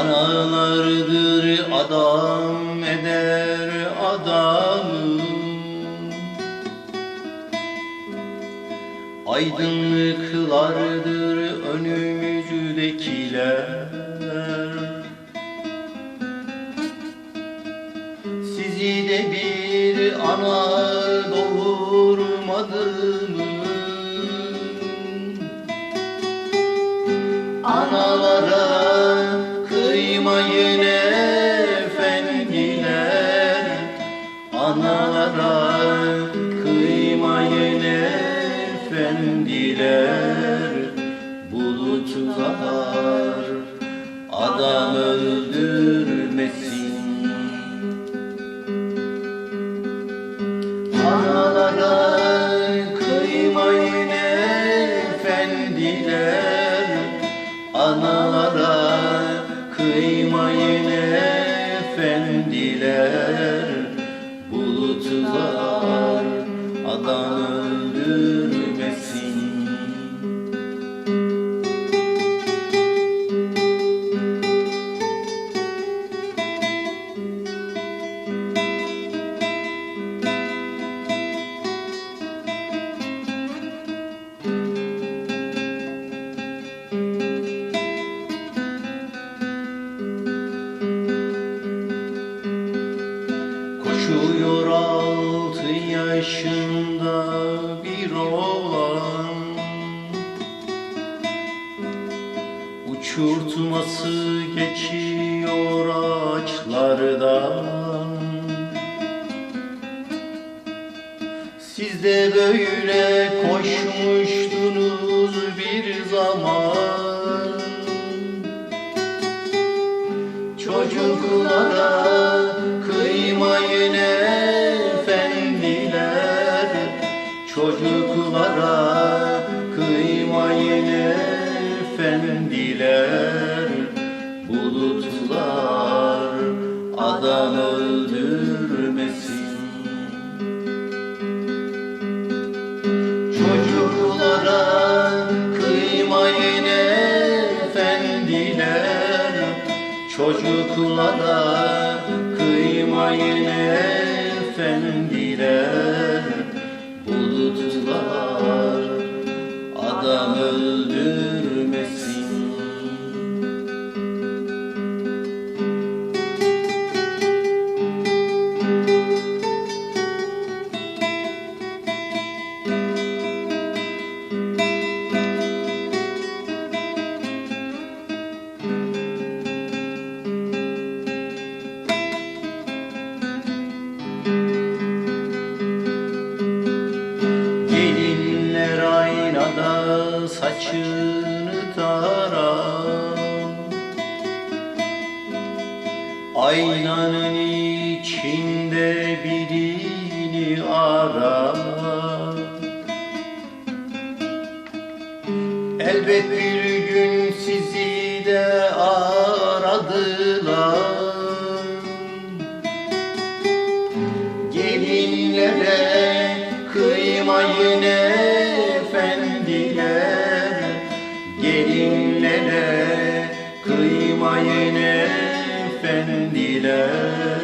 Analardır adam eder adamı Aydınlıklardır önümüzdekiler Sizi de bir ana doğurmadı mı? la la Koşuyor altı yaşında bir oğlan. Uçurtması geçiyor ağaçlardan. Siz de böyle koşmuştunuz bir zaman. Çocuklara kıymayın efendiler. Çocuklara kıymayın efendiler. Bulutlar adam öldürmesin. Çocuklara kıymayın efendiler. Çocuklara kıymayın efendiler. Bulutlar adam öldürmesin saçını tarar Aynanın içinde birini arar Elbet bir gün sizi de aradılar. Gelinlere kıymayın efendiler